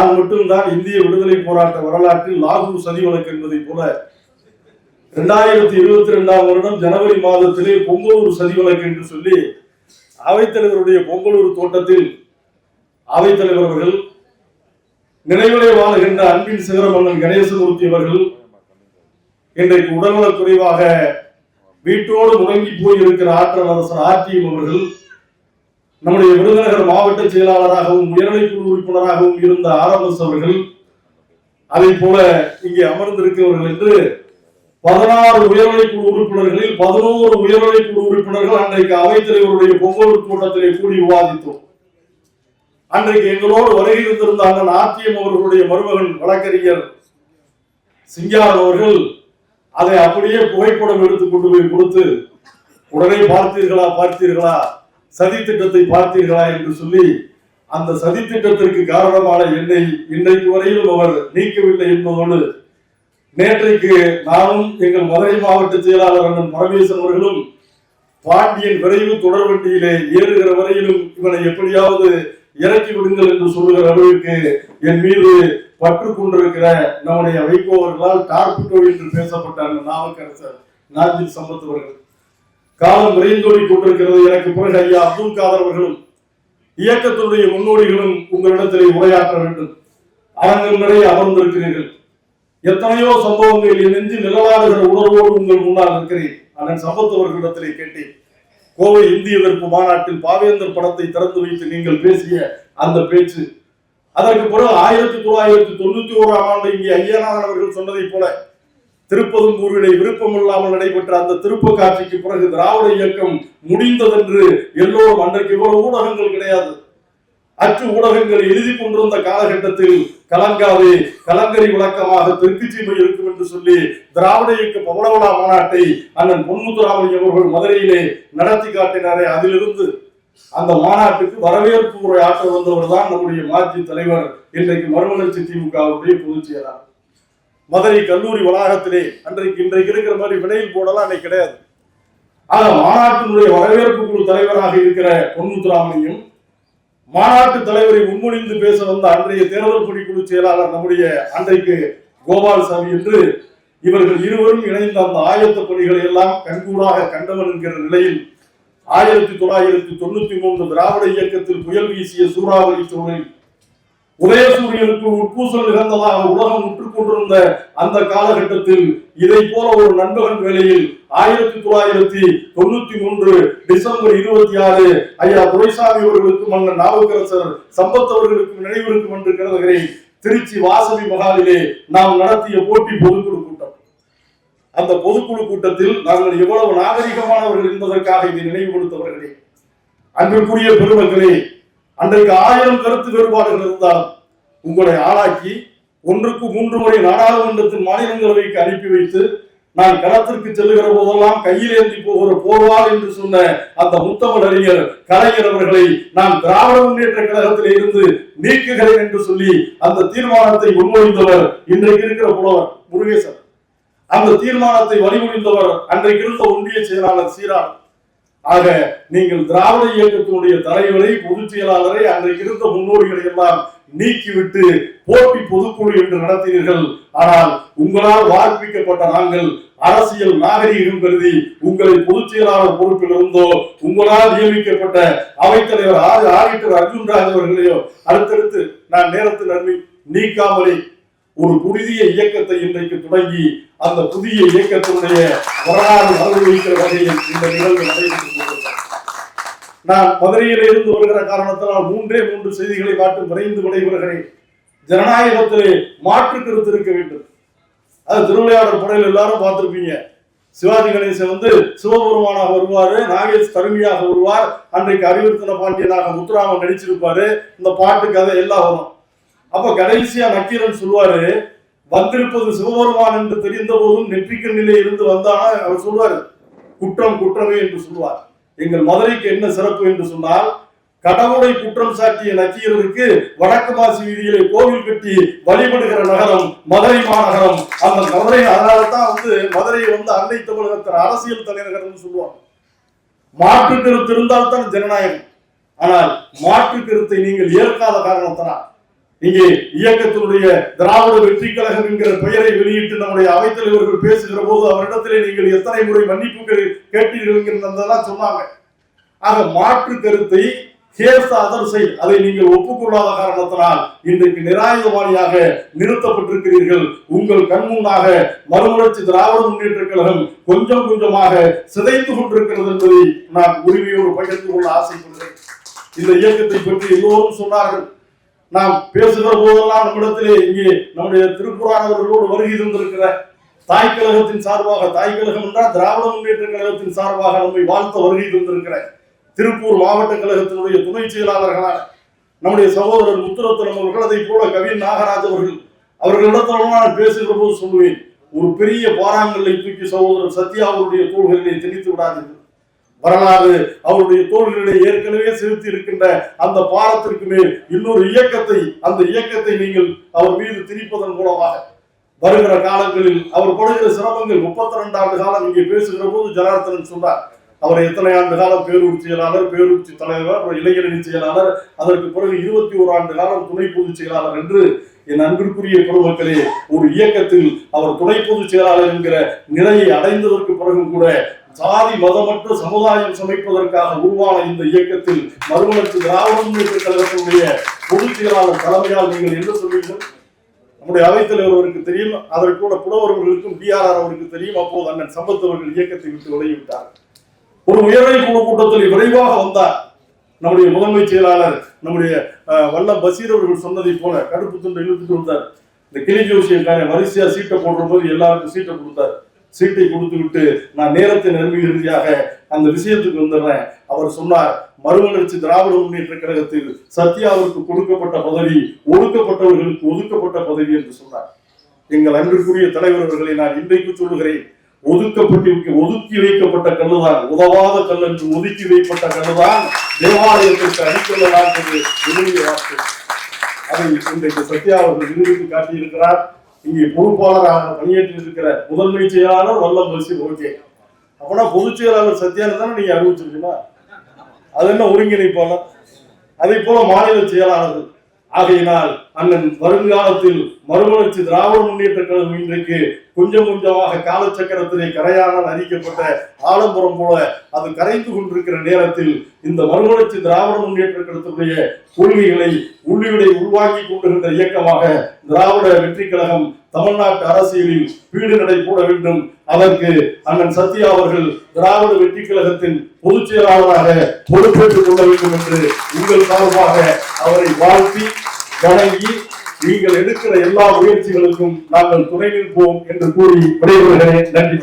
நான் மட்டும்தான் இந்திய விடுதலை போராட்ட வரலாற்றில் லாகூர் சதி வழக்கு என்பதை போல இரண்டாயிரத்தி இருபத்தி ரெண்டாம் வருடம் ஜனவரி மாதத்திலே பொங்கலூர் சதி வழக்கு என்று சொல்லி அவைத்தலைவருடைய பொங்கலூர் தோட்டத்தில் அவைத்தலைவர் அவர்கள் நினைவிலே வாழ்கின்ற அன்பின் சிகரமன்னன் கணேசமூர்த்தி அவர்கள் இன்றைக்கு உடல்நலக் குறைவாக வீட்டோடு முடங்கி போய் இருக்கிற ஆற்றல் அரசர் ஆர்டிஎம் அவர்கள் நம்முடைய விருதுநகர் மாவட்ட செயலாளராகவும் உயர்நிலைக்குழு உறுப்பினராகவும் இருந்த ஆரம்பஸ் அவர்கள் அதை போல இங்கே அமர்ந்திருக்கிறவர்கள் என்று பதினாறு உயர்நிலைக்குழு உறுப்பினர்களில் பதினோரு உயர்நிலைக்குழு உறுப்பினர்கள் அன்றைக்கு அவைத்தலைவருடைய பொங்கல் கூட்டத்திலே கூடி விவாதித்தோம். அன்றைக்கு எங்களோடு வருகை இருந்திருந்த அண்ணன் ஆத்தியம் அவர்களுடைய மருமகன் வழக்கறிஞர் சிங்கார் அவர்கள். அதை அப்படியே புகைப்படம் எடுத்து கொண்டு போய் கொடுத்து உடனே பார்த்தீர்களா பார்த்தீர்களா? சதி திட்டத்தை பார்த்தீர்களா என்று சொல்லி அந்த சதி திட்டத்திற்கு காரணமான என்னை இன்றைக்கு வரையிலும் அவர் நீக்கவில்லை என்பதோடு நேற்றைக்கு நானும் எங்கள் மதுரை மாவட்ட செயலாளர் அண்ணன் பரமேசன் அவர்களும் பாண்டியன் விரைவு தொடர் வண்டியிலே ஏறுகிற வரையிலும் இவனை எப்படியாவது இறக்கி விடுங்கள் என்று சொல்லுகிற அளவிற்கு என் மீது பற்று கொண்டிருக்கிற நம்முடைய வைகோ அவர்களால் டார்பிட்டோ என்று பேசப்பட்ட அந்த நாமக்கரசர் நாஜித் சம்பத் அவர்கள். காலம் விரைந்தோடி கொண்டிருக்கிறது. எனக்கு பிறகு ஐயா அப்துல் காதர் அவர்களும் இயக்கத்தினுடைய முன்னோடிகளும் உங்களிடத்திலே உரையாற்ற வேண்டும். அரங்கம் நிறைய அமர்ந்திருக்கிறீர்கள். எத்தனையோ சம்பவங்கள் என் நெஞ்சு நிலவாடுகிற உணர்வோடு உங்கள் முன்னால் இருக்கிறேன் அண்ணன் சம்பத் அவர்களிடத்திலே கேட்டேன். கோவை இந்திய எதிர்ப்பு மாநாட்டில் பாவேந்தர் படத்தை திறந்து வைத்து நீங்கள் பேசிய அந்த பேச்சு. அதற்கு பிறகு ஆயிரத்தி தொள்ளாயிரத்தி தொண்ணூத்தி ஓராம் ஆண்டு இங்கே ஐயனார் அவர்கள் சொன்னதைப் போல திருப்பதும்பூரிலே விருப்பமில்லாமல் நடைபெற்ற அந்த திருப்ப காட்சிக்கு பிறகு திராவிட இயக்கம் முடிந்ததென்று எல்லோரும் அன்றைக்கு இவ்வளவு ஊடகங்கள் கிடையாது. அச்சு ஊடகங்கள் எழுதி கொண்டிருந்த காலகட்டத்தில் கலங்காவே கலங்கரி விளக்கமாக தெற்கு சீமை இருக்கும் என்று சொல்லி திராவிட இயக்க பவளவளா மாநாட்டை அண்ணன் பொன்முத்துராமலிங்க அவர்கள் மதுரையிலே நடத்தி காட்டினாரே. அதிலிருந்து அந்த மாநாட்டுக்கு வரவேற்பு உரை ஆற்ற வந்தவர் தான் நம்முடைய மாஜி தலைவர் இன்றைக்கு மறுமலர்ச்சி திமுகவுடைய பொதுச் செயலாளர். மதுரை கல்லூரி வளாகத்திலே அன்றைக்கு இன்றைக்கு இருக்கிற மாதிரி வினையில் போடலாம் அன்னைக்கு கிடையாது. ஆக மாநாட்டினுடைய வரவேற்பு குழு தலைவராக இருக்கிற பொன்முத்துராமனையும் மாநாட்டு தலைவரை முன்மொழிந்து பேச வந்த அன்றைய தேர்தல் பணிக்குழு செயலாளர் நம்முடைய அன்றைக்கு கோபாலசாமி என்று இவர்கள் இருவரும் இணைந்த அந்த ஆயத்த பணிகளை எல்லாம் கண்கூடாக கண்டவர் என்கிற நிலையில் ஆயிரத்தி தொள்ளாயிரத்தி தொண்ணூத்தி மூன்று திராவிட இயக்கத்தில் புயல் வீசிய சூறாவளி சூழலில் உதயசூரியனுக்கு உட்பூசல் நிகழ்ந்ததாக உலகம் உற்றுக் கொண்டிருந்த அந்த காலகட்டத்தில் இதை போல ஒரு நண்பகன் வேளையில் ஆயிரத்தி தொள்ளாயிரத்தி தொண்ணூத்தி மூன்று டிசம்பர் இருபத்தி ஆறு ஐயா துரைசாமி அவர்களுக்கும் அண்ணன் நாவுக்கரசர் சம்பத் அவர்களுக்கும் நினைவிருக்கும் என்று கருதுகிறேன். திருச்சி வாசவி மகாலிலே நாம் நடத்திய போட்டி பொதுக்குழு கூட்டம். அந்த பொதுக்குழு கூட்டத்தில் நாங்கள் எவ்வளவு நாகரிகமானவர்கள் என்பதற்காக இதை நினைவுபடுத்தவர்களே. அன்பிற்குரிய பெருமக்களே அன்றைக்கு ஆயிரம் கருத்து வேறுபாடுகள் இருந்தாலும் உங்களை ஆளாக்கி ஒன்றுக்கு மூன்று முறை நாடாளுமன்றத்தின் மாநிலங்களவைக்கு அனுப்பி வைத்து நான் களத்திற்கு செல்லுகிற போதெல்லாம் கையில் ஏந்தி போகிற போர்வார் என்று சொன்ன அந்த முத்தமிழ் அறிஞர் கலைஞர் அவர்களை நான் திராவிட முன்னேற்ற கழகத்தில் இருந்து நீக்குகிறேன் என்று சொல்லி அந்த தீர்மானத்தை முன்மொழிந்தவர் இன்றைக்கு இருக்கிற புலவர் முருகேசன். அந்த தீர்மானத்தை வழிமொழிந்தவர் அன்றைக்கு இருந்த ஒன்றிய செயலாளர் சீரான் ஆக நீங்கள் திராவிட இயக்கத்தினுடைய தலைவரை பொதுச் செயலாளரை அன்றைக்கு இருந்த முன்னோடிகளை எல்லாம் நீக்கிவிட்டு போட்டி பொதுக்குழு என்று நடத்தினீர்கள் ஆனால் உங்களால் வாழ்ப்பிக்கப்பட்ட நாங்கள் அரசியல் நாகரீகம் கருதி உங்களை பொதுச் செயலாளர் பொறுப்பில் இருந்தோ உங்களால் நியமிக்கப்பட்ட அவைத்தலைவர் ஆடிட்டர் அர்ஜுன் ராஜ் அவர்களையோ அடுத்தடுத்து நான் நேரத்தில் நன்மை நீக்காமலே ஒரு புதிய இயக்கத்தை இன்றைக்கு தொடங்கி அந்த புதிய இயக்கத்தினுடைய வரலாறு அனுபவிக்கிற வகையில் இந்த நிகழ்வு நடைபெற்று நான் மதுரையில இருந்து வருகிற காரணத்தினால் மூன்றே மூன்று செய்திகளை காட்டு விரைந்து விடைபெறுகிறேன். ஜனநாயகத்திலே மாற்று கருத்து இருக்க வேண்டும். அது திருவிளையாடல் படையில் எல்லாரும் பார்த்திருப்பீங்க. சிவாஜி கணேசன் வந்து சிவபெருமானாக வருவாரு நாகேஷ் தருமியாக வருவார் அன்றைக்கு அறிவுறுத்தின பாண்டியனாக முத்துராமன் நடிச்சிருப்பாரு. இந்த பாட்டு கதை எல்லாம் வரும். அப்ப கடைசியா நக்கீரன் சொல்லுவாரு வந்திருப்பது சிவபெருமான் என்று தெரிந்த போதும் நெற்றிக்கண்ணிலே இருந்து வந்தானா? அவர் சொல்வார் குற்றம் குற்றமே என்று சொல்வார் எங்கள் மதுரைக்கு என்ன சிறப்பு என்று சொன்னால் கடவுளை குற்றம் சாட்டிய நக்கீரருக்கு வடக்கு மாசி வீதியிலே கோவில் கட்டி வழிபடுகிற நகரம் மதுரை மாநகரம். அந்த மதுரை அதனால தான் வந்து மதுரையை வந்து அன்னை தமிழகத்தின் அரசியல் தலைநகரம் சொல்லுவாங்க. மாற்று கருத்து இருந்தால் தான் ஜனநாயகம். ஆனால் மாற்று கருத்தை நீங்கள் ஏற்காத காரணத்தினால் இங்கே இயக்கத்தினுடைய திராவிட வெற்றி கழகம் என்கிற பெயரை வெளியிட்டு நம்முடைய அவைத்தலைவர்கள் பேசுகிற போது அவரிடத்திலே நீங்கள் எத்தனை முறை மன்னிப்பு கேட்டீர்கள் என்கிறதெல்லாம் சொன்னாங்க. ஆக மாற்று கருத்தை கேஸ் அதர் அதை நீங்கள் ஒப்புக்கொள்ளாத காரணத்தினால் இன்றைக்கு நிராயுதவாதியாக நிறுத்தப்பட்டிருக்கிறீர்கள். உங்கள் கண்முன்னாக மறுமலர்ச்சி திராவிட முன்னேற்ற கழகம் கொஞ்சம் கொஞ்சமாக சிதைந்து கொண்டிருக்கிறது என்பதை நான் உரிமையோடு பகிர்ந்து கொள்ள ஆசைப்படுகிறேன். இந்த இயக்கத்தை பற்றி எல்லோரும் சொன்னார்கள். நாம் பேசுகிற போதெல்லாம் நம்மிடத்திலே இங்கே நம்முடைய திருப்புரானவர்களோடு வருகை தந்திருக்கிற தாய் கழகத்தின் சார்பாக தாய் கழகம் என்றால் திராவிட முன்னேற்ற கழகத்தின் சார்பாக நம்மை வாழ்த்த வருகை தந்திருக்கிற திருப்பூர் மாவட்ட கழகத்தினுடைய துணை செயலாளர்களான நம்முடைய சகோதரர் முத்துரத்னம் அவர்கள் அதை போல கவின் நாகராஜ் அவர்கள் அவர்களிடத்தில் நான் பேசுகிற போது சொல்லுவேன் ஒரு பெரிய பாறாங்கல்லை தூக்கி சகோதரர் சத்யா அவருடைய தோள்களிலே திணித்து விடாதீர்கள். வரலாறு அவருடைய தோள்களிலே ஏற்கனவே செலுத்தி இருக்கின்ற அந்த பாரத்திற்கு மேல் இன்னொரு இயக்கத்தை அந்த இயக்கத்தை நீங்கள் அவர் மீது திணிப்பதன் மூலமாக. வருகிற காலங்களில் அவர் படுகிற சிரமங்கள் முப்பத்தி ரெண்டு ஆண்டு காலம் இங்கே பேசுகிற போது ஜனார்த்தனன் சொன்னார். அவர் எத்தனை ஆண்டு காலம் பேரூர் செயலாளர் பேரூர்ச்சி தலைவர் இளைஞரணி செயலாளர் அதற்கு பிறகு இருபத்தி ஓரு ஆண்டு காலம் துணை பொதுச் செயலாளர் என்று என் அன்பிற்குரிய பெருமக்களே ஒரு இயக்கத்தில் அவர் துணை பொதுச் செயலாளர் என்கிற நிலையை அடைந்ததற்கு பிறகும் கூட சாதி மதமற்ற சமுதாயம் சமைப்பதற்காக உருவான இந்த இயக்கத்தில் மறுமலர்ச்சி திராவிட முன்னேற்ற கழகத்தினுடைய பொதுச் செயலாளர் தலைமையால் நீங்கள் என்ன சொல்வீர்கள்? நம்முடைய அவைத்தலைவர் அவருக்கு தெரியும் அதற்கூட புலவர்களுக்கும் டிஆர்ஆர் அவருக்கு தெரியும். அப்போது அண்ணன் சம்பத் அவர்கள் இயக்கத்தை விட்டு விலகிவிட்டார் ஒரு உயர்நிலை குழு கூட்டத்தில் விரைவாக வந்தார். நம்முடைய முதன்மை செயலாளர் நம்முடைய வல்ல வல்லம் பசீர் அவர்கள் சொன்னதை போல கடுப்பு துண்டை இழுத்துட்டு வந்தார். இந்த கிளி ஜோசியக்காரன் வரிசையா சீட்டை போடுற போது எல்லாருக்கும் சீட்டை கொடுத்தார். சீட்டை கொடுத்து விட்டு நான் நேரத்தை நெருங்கி இறுதியாக அந்த விஷயத்துக்கு வந்துடுறேன் அவர் சொன்னார் மறுமலர்ச்சி திராவிட முன்னேற்ற கழகத்தில் சத்யாவிற்கு கொடுக்கப்பட்ட பதவி ஒடுக்கப்பட்டவர்களுக்கு ஒதுக்கப்பட்ட பதவி என்று சொன்னார். எங்கள் அன்பிற்குரிய தலைவர் அவர்களை நான் இன்றைக்கு சொல்லுகிறேன் ஒதுக்கப்பட்டு ஒதுக்கி வைக்கப்பட்ட கல்லுதான் உதவாத கல் என்று ஒதுக்கி வைக்கப்பட்ட கல்லுதான் தேவாலயத்திற்கு அடிக்கொள்ளலாம் என்று விரும்பிய வார்த்தை. அதை இன்றைக்கு சத்யா அவர்கள் நிரூபித்து காட்டியிருக்கிறார். இங்கே பொறுப்பாளராக பணியேற்றி இருக்கிற முதன்மை செயலாளர் வல்லம் பசி ஓகே அப்பனா பொதுச் செயலாளர் சத்யான்னு நீங்க அறிவிச்சிருக்கீங்களா? அது என்ன ஒருங்கிணைப்பாளர்? அதே போல மாநில செயலாளர்கள். ஆகையினால் அண்ணன் வருங்காலத்தில் மறுமலர்ச்சி திராவிட முன்னேற்ற கழகம் இன்றைக்கு கொஞ்சம் கொஞ்சமாக காலச்சக்கரத்திலே கரையானால் அறிக்கப்பட்ட ஆலம்பரம் போல அது கரைந்து கொண்டிருக்கிற நேரத்தில் இந்த மறுமலர்ச்சி திராவிட முன்னேற்ற கழகத்துடைய கொள்கைகளை உள்ளீடை உருவாக்கி கொண்டிருந்த இயக்கமாக திராவிட வெற்றி கழகம் தமிழ்நாட்டு அரசியலில் வீடு நடை போட வேண்டும். அதற்கு அண்ணன் சத்யா அவர்கள் திராவிட வெற்றி கழகத்தின் பொதுச் செயலாளராக பொறுப்பேற்றுக் கொள்ள வேண்டும் என்று உங்கள் சார்பாக அவரை வாழ்த்தி வணங்கி நீங்கள் எடுக்கிற எல்லா முயற்சிகளுக்கும் நாங்கள் துணை நிற்போம் என்று கூறி விடைபெறுகிறேன். நன்றி.